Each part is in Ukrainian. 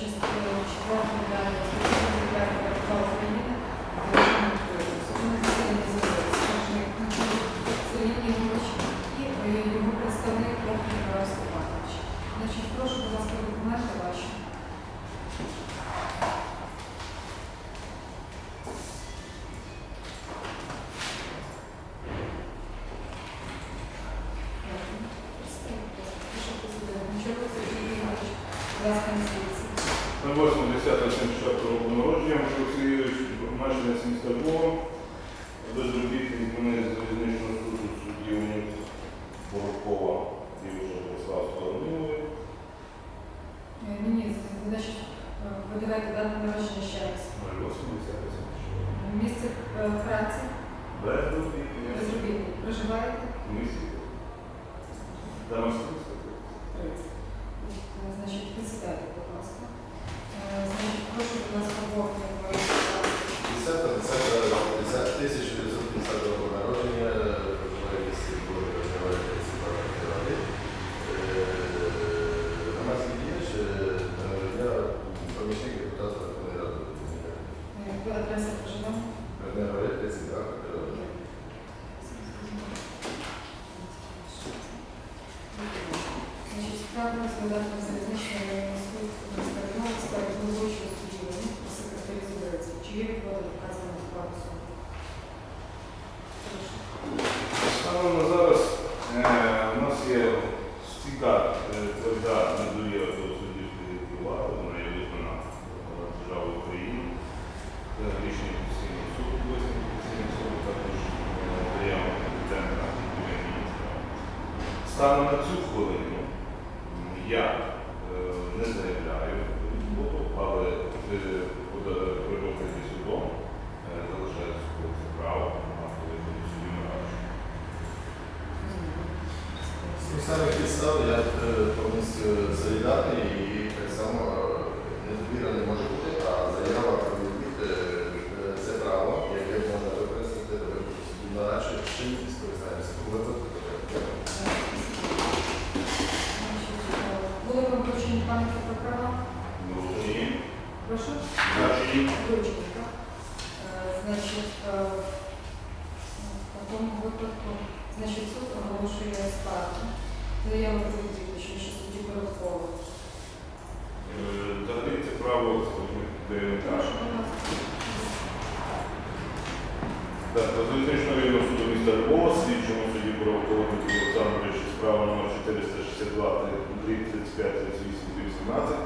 частини 4 далі, Державної України, Державної України. Судове засідання з'явилося скаржник Сергій Ігорович і е, його представник Богдан Миколай Степанович. Значить, прошу, будь ласка, документи ваші. На 80-74 року народження Микола Сергійович, мешканець міста Львова, безробітний мене з залізничного суду судді УНІ Борокова і вже Борислав Соломінової. Ні, ні, значить, е, ви давайте дату народження ще раз. 80-74. Місце е, праці, Безробітний. безробітний. Проживаєте? Місті. Дамаскинська. 30. Е, Значить, присідайте, будь ласка. Е, Значить, прошу, будь ласка, Богдан Миколай Степанович. 10 10 1950 року народження, проживає в місті Божий, проживає в місті Ради. Громадський діяч, е, я помічник депутата Верховної Ради України. Е, Адреса проживання? Верховної Ради 32 Ради. Значить, справа розглядати залізничний районний суд міста Львова з головуючого судді по секретарі Зубриці. Чи є відводи вказаного справу суду? Прошу. Станом на зараз е, у нас є стіка, тверда недовіра до суддівської влади, вона є визнана е, державою України. Це рішення Конституційного суду, висновку Конституційного суду, також е, заява президента і прем'єр-міністра. Станом на цю хвилину м, я е, не заявляю відводу, але е, при розгляді судом е, залишається це право на виходу судді нарадчу. З самих підстав я е, повністю солідарний і так само е, недовіра не може бути, а заява е, е, це право, яке можна використати до випадку суду нарадчі, пам'ятки про права? Вручені. Прошу. Вручені. Вручені, так? Е, Значить, е, в такому випадку, значить, суд оголошує скаргу. Заяву про відвід, що ще судді Борохова. Е, Взагалі це право Прошу, будь ласка. Так, залізничного районного суду міста Львова, слідчому Боровкова Дмитру Олександровичу, справа номер 462 35 18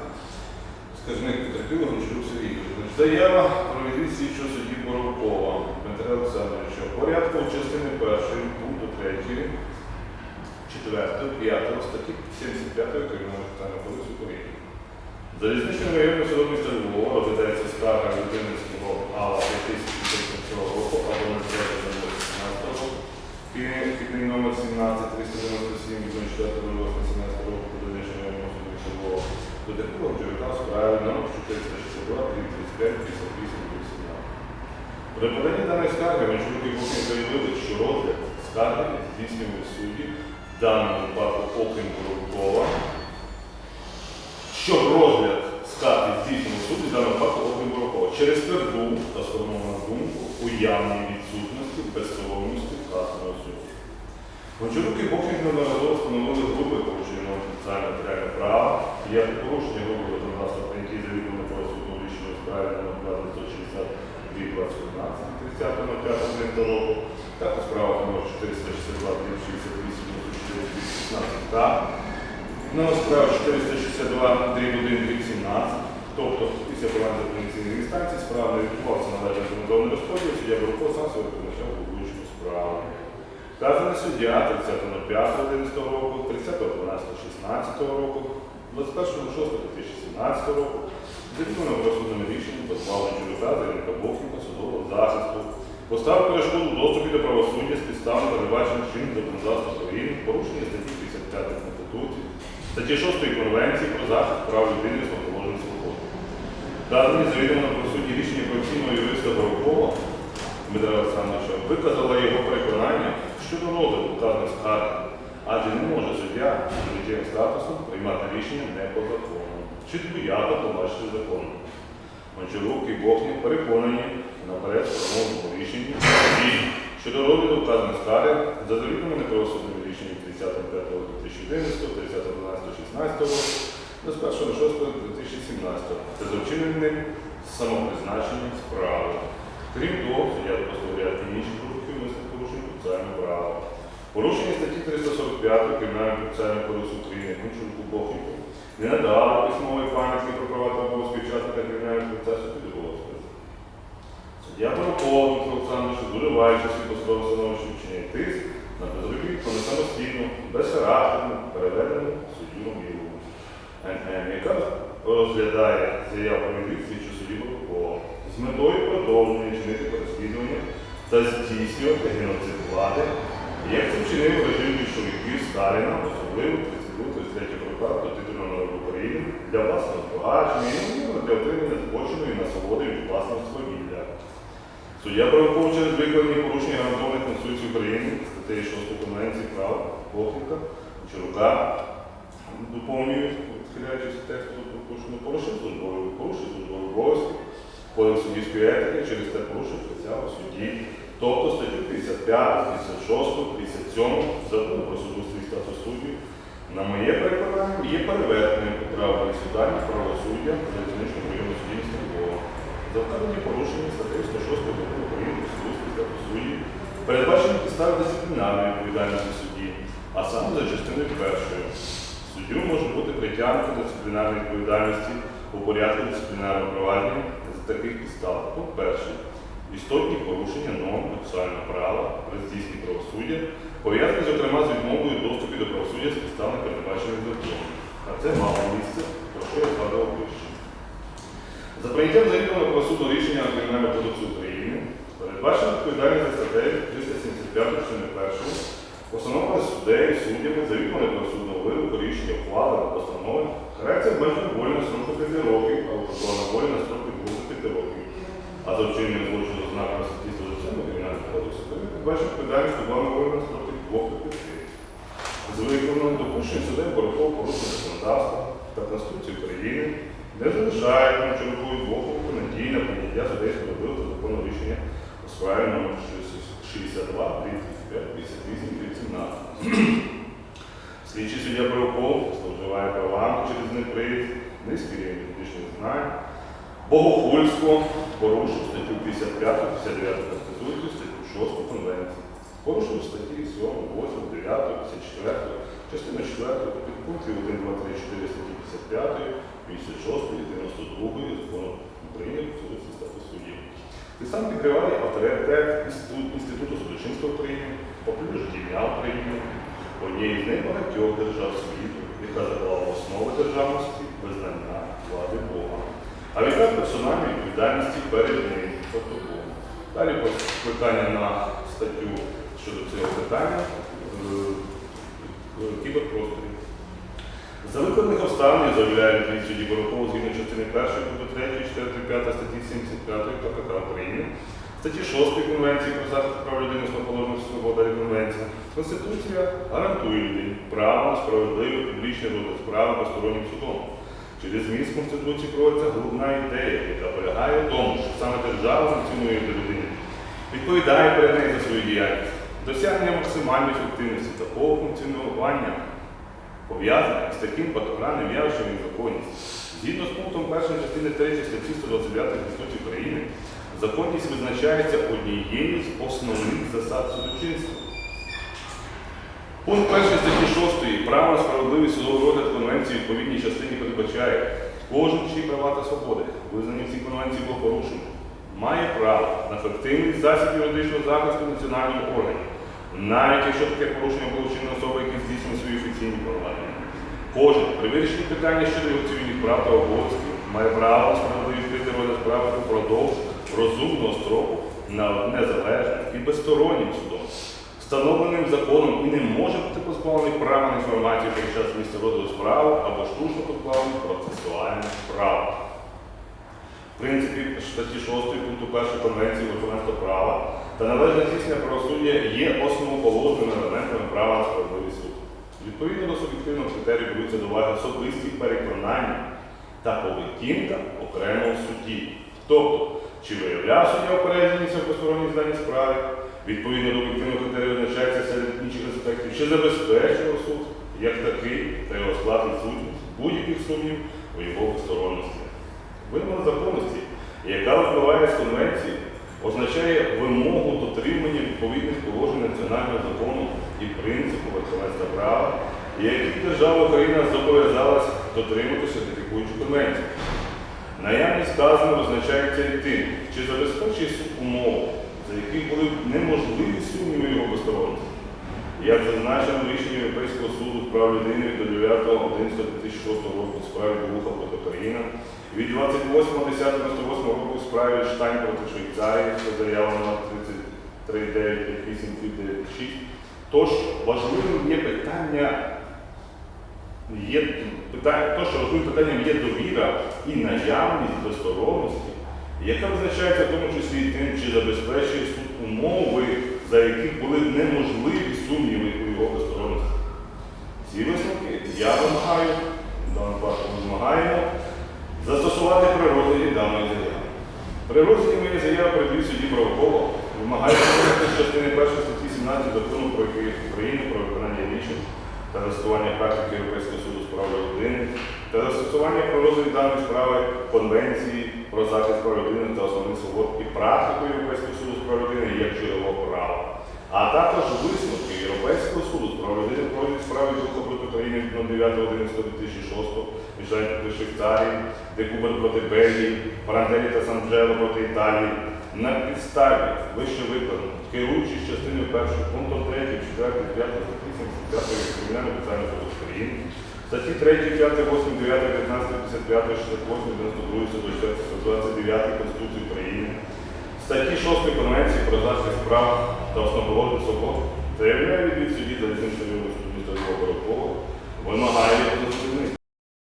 Скажник потерпілого Гончарук Сергій. Заява про відвід слідчого судді Боровкова Дмитра Олександровича. Порядку частини першої, пункту 3, 4, 5 статті 75 Кримінального питання кодексу України. Залізничним районним судом міста Львова розглядається скарга Лютинського АЛА 2017 року або 19 року. Фільмний номер 17 397 від 24 року про залізничним районним судом міста Львова. До такого джерела справи номер 462 35 58 18. При поданні даної скарги і Бухін заявили, що розгляд скарги здійснювали судді в даному випадку окрім Коротова, що розгляд скарги здійснював суді в даному випадку окрім Коротова через тверду та сформовану думку уявній відсутності безсоромності вказаного суду. Гончарук і Бохін неодноразово встановили групи порушення соціального матеріального права, і як порушення групи законодавства, про які завідомо про судову рішення справі номер 21 30 року, також справа номер 462 68 16 та номер справа 462 1 17 тобто після проведення апеляційної інстанції справа не відбувався належний організований розподіл, суддя Бороков сам себе помічав головуючому справу. Вказаний суддя 30.05.11 року, 30.12.16 року, 21.06.2017 року Відповідно розсудним рішенням позбавлення Чоловіка Зеленка Бохінка судового захисту поставив перешкоду в доступі до правосуддя з підстави передбачених чинним законодавства України, порушення статті 55 Конституції, статті 6 Конвенції про захист прав людини з положення свободи. Вказані завідомо на правосудді рішення професійного юриста Борокова Дмитра Олександровича виказала його переконання, щодо розгляду вказаних скарг, адже не може суддя з життєвим статусом приймати рішення не по закону, чи двояко побачити закон. Гончарук і Бохнів переконані наперед в правовому рішенні щодо розгляду вказаних скарг за завідомо неправосудними рішеннями 30.05.2011, 30.12.16 року до 1.06.2017 та за вчиненим самопризначенням справи. Крім того, суддя інших продуктів мисних порушень процесуального права. Порушення статті 345 Кримінального процесуального кодексу України Гончаруку Бохніку не надали письмової пам'ятки про права та обов'язки учасника кримінального процесу під розпис. Суддя Бараков Дмитро Олександрович, вживаючи свій посадове становище вчиняє тиск на безробітну, не самостійну, безхарактерну, переведену суддю Мілу. Яка розглядає заяву відвід що судді Баракова з метою та здійснювати геноцид влади, як це вчинив режим більшовиків Сталіна, особливо 32-33 роках до титульного народу України для власного збагачення і для отримання збоченої насолоди від власного свавілля. Суддя Бараков через викладені порушення гарантованих Конституції України, статтею 6 Конвенції прав Бохника, Чорука, доповнює, відхиляючись від тексту допущено, порушив службовий, порушив службовий обов'язки, кодекс суддівської етики, через те порушив присягу судді, тобто статтю 55, 56, 57 закону про судовий статус суддів, на моє переконання, є переведенням права судання правосуддя залізничного району судді міста Львова. За порушення статті 106 закону України про судовий статус суддів передбачені підстави дисциплінарної відповідальності судді, а саме за частиною першої. Суддю може бути притягнуто до дисциплінарної відповідальності у порядку дисциплінарного провадження таких підстав. Перший. Істотні порушення норм процесуального права при здійсненні правосуддя, пов'язані, зокрема, з відмовою доступу до правосуддя з підставами передбачених законом. А це мало місце, про що я згадував вище. За прийняттям завідомо про суду рішення Кримінального кодексу України передбачена відповідальність за статтею 375 частини 1 Постанова суддею, суддями, завідомо правосудного вироку, рішення ухвали постанови, характер обмеженої волі на строку 5 років або позбавлена волі на строку 2 років. А за вчинення злочину з знаками статті 107 Кримінального кодексу України передбачена відповідальність на строку 2 до 5 з виконанням допущення суддею Борохов порушення законодавства та Конституції України не залишають на черговою боку надії на прийняття судейського та законного рішення у справі номер 62, 35, 58, 17. Слідчий суддя Борохов зловживає правами через неприїзд, низький рівень юридичних знань, богохульство, порушив статтю 55, 59 Конституції, статтю 6 Конвенції. Порушив статті 7, 8, 9, 54, частина 4, підпунктів 1, 2, 3, 4 статті 55, 56, 92 закону України про статус суддів. Ти сам підкриває авторитет Інституту, судочинства України, популюєш ім'я України, однієї з небагатьох держав світу, яка заклала основи державності, визнання влади Бога. А відтак персональної відповідальності перед ним, тобто Далі питання на статтю щодо цього питання в, в кіберпросторі. За викладених обставин заявляють від судді Борохову згідно частини 1 пункту 3, 4, 5 статті 75 КПК України, статті 6 Конвенції про захист прав людини основоположних свобода і конвенція. Конституція гарантує людині право на справедливий публічний розгляд справи постороннім судом. Через зміст Конституції проводиться головна ідея, яка полягає в тому, що саме держава функціонує для людини, відповідає перед нею за свою діяльність, досягнення максимальної ефективності такого функціонування пов'язане з таким патогранним явищем і законність. Згідно з пунктом 1 частини 3 статті 129 Конституції України, законність визначається однією з основних засад судочинства. Пункт 1 статті 6 право на справедливий судовий розгляд конвенції в відповідній частині передбачає, кожен чиї права та свободи, визнані в цій конвенції було порушено, має право на ефективний засіб юридичного захисту в національному органі, навіть якщо таке порушення було вчинено особи, які здійснюють свої офіційні провадження. Кожен при вирішенні питання щодо його цивільних прав та обов'язків має право на справедливий відкрити розгляд справи упродовж розумного строку на незалежним і безстороннім судом, встановленим законом і не може бути позбавлений права на інформацію під час місця розгляду справи або штучно позбавлений процесуальних прав. В принципі, статті 6 пункту 1 Конвенції верховенства права та належне здійснення правосуддя є основоположними елементами права на справедливий суд. Відповідно до суб'єктивного критерію беруться до уваги особисті переконання та поведінка окремого судді. Тобто, чи виявляв суддя упередженість в безсторонній зданій справі, відповідно до об'єктивного критерію визначається серед інших аспектів, чи забезпечував суд як такий та його склад відсутність будь-яких сумнів у його безсторонності. Вимога законності, яка випливає з конвенції, означає вимогу дотримання відповідних положень національного закону і принципу верховенства права, які держава Україна зобов'язалась дотримуватися ратифікуючи конвенцію. Наявність сказано визначається і тим, чи забезпечує суд умови, за яких були неможливі сумніви його безсторонності. Як зазначено в рішенні Європейського суду з прав людини від 9.11.2006 року у справі Буха проти Україна, від 28.10.98 року у справі Штайн проти Швейцарії, що заявлено 33.958.96, тощо важливим є питання Є питання, то, що важливим питанням є довіра і наявність безсторонності, яка визначається в тому числі тим, чи забезпечує суд умови, за яких були неможливі сумніви у його безсторонності. Ці висновки я вимагаю, даному випадку вимагаємо, застосувати при розгляді даної заяви. При розгляді моєї заяви передаю судді правоколо вимагаю з частини 1 статті 17 закону про України про виконання рішень та застосування практики Європейського суду з прав людини застосування про даної справи Конвенції про захист прав людини та основних свобод і практику Європейського суду з прав людини як джерело права, а також висновки Європейського суду з прав людини про Духа проти України від 09.11.2006, Міжнародний проти Швейцарії, Декубер проти Бельгії, Парантелі та Санджело проти Італії, на підставі вище викладено, керуючись частиною першої пунктом 3, 4, 5, 5 Кримінального процесуального кодексу України, статті 3, 5, 8, 9, 15, 55, 68, 92, 124, 129 Конституції України, статті 6 Конвенції про захист прав та основоположних свобод, заявляє від судді за суду міста Львова Борокова, вимагає задовольнити.